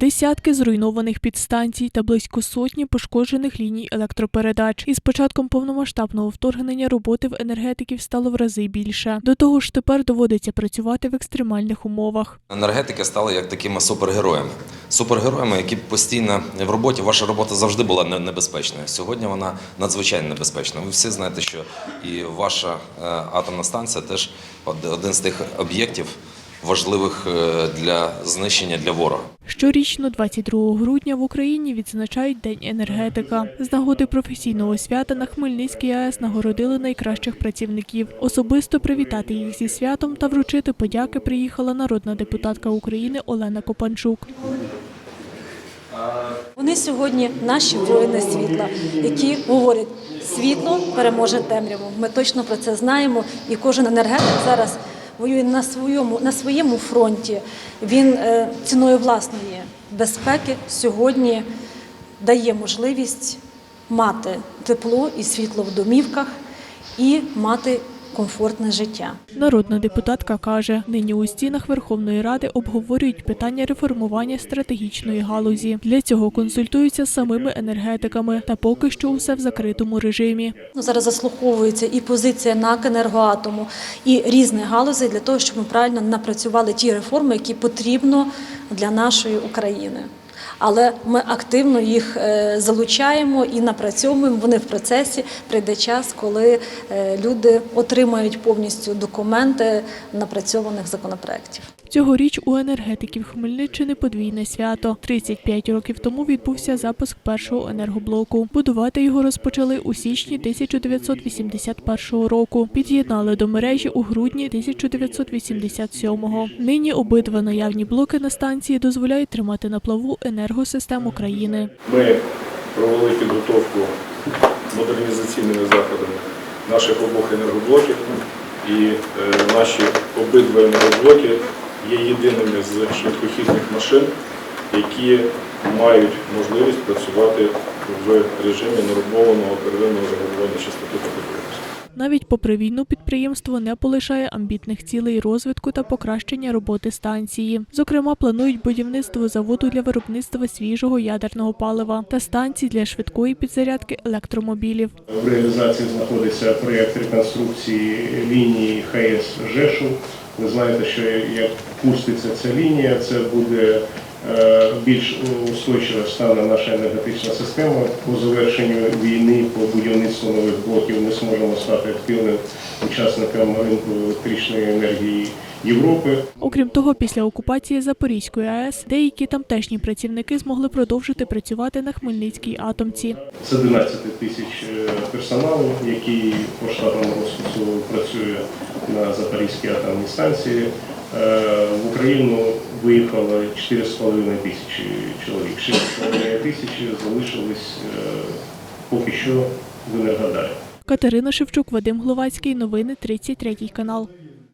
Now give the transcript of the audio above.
Десятки зруйнованих підстанцій та близько сотні пошкоджених ліній електропередач. Із початком повномасштабного вторгнення роботи в енергетиків стало в рази більше. До того ж, тепер доводиться працювати в екстремальних умовах. Енергетики стали як такими супергероями. Супергероями, які постійно в роботі. Ваша робота завжди була не- небезпечною. Сьогодні вона надзвичайно небезпечна. Ви всі знаєте, що і ваша е, атомна станція теж один з тих об'єктів важливих е, для знищення для ворога. Щорічно, 22 грудня, в Україні відзначають День енергетика. З нагоди професійного свята на Хмельницькій АЕС нагородили найкращих працівників. Особисто привітати їх зі святом та вручити подяки приїхала народна депутатка України Олена Копанчук. Вони сьогодні наші воїни світла, які говорять, світло переможе темряву. Ми точно про це знаємо, і кожен енергетик зараз воює на своєму на своєму фронті. Він е, ціною власної безпеки сьогодні дає можливість мати тепло і світло в домівках і мати комфортне життя. Народна депутатка каже, нині у стінах Верховної Ради обговорюють питання реформування стратегічної галузі. Для цього консультуються з самими енергетиками, та поки що усе в закритому режимі. Ну, Зараз заслуховується і позиція НАК «Енергоатому», і різних галузей для того, щоб ми правильно напрацювали ті реформи, які потрібно для нашої України. Але ми активно їх е, залучаємо і напрацьовуємо. Вони в процесі. Прийде час, коли е, люди отримають повністю документи напрацьованих законопроєктів. Цьогоріч у енергетиків Хмельниччини подвійне свято. 35 років тому відбувся запуск першого енергоблоку. Будувати його розпочали у січні 1981 року. Під'єднали до мережі у грудні 1987-го. Нині обидва наявні блоки на станції дозволяють тримати на плаву енергосистему країни. Ми провели підготовку модернізаційними заходами наших обох енергоблоків, і е, наші обидва енергоблоки є єдиними з швидкохідних машин, які мають можливість працювати в режимі нормованого первинного регулювання частоти та. Навіть попри війну підприємство не полишає амбітних цілей розвитку та покращення роботи станції. Зокрема, планують будівництво заводу для виробництва свіжого ядерного палива та станцій для швидкої підзарядки електромобілів. В реалізації знаходиться проєкт реконструкції лінії ХС Жешув. Ви знаєте, що як пуститься ця лінія, це буде е, більш устойчиво стане наша енергетична система. По завершенню війни, по будівництву нових блоків ми зможемо стати активним учасником ринку електричної енергії Європи. Окрім того, після окупації Запорізької АЕС деякі тамтешні працівники змогли продовжити працювати на Хмельницькій атомці. Це 11 тисяч е, персоналу, який по штатному розпису працює на Запорізькій атомній станції. Е, В Україну виїхало 4,5 тисячі чоловік. 6,5 тисячі залишились е, поки що в Енергодарі. Катерина Шевчук, Вадим Гловацький. Новини 33 канал.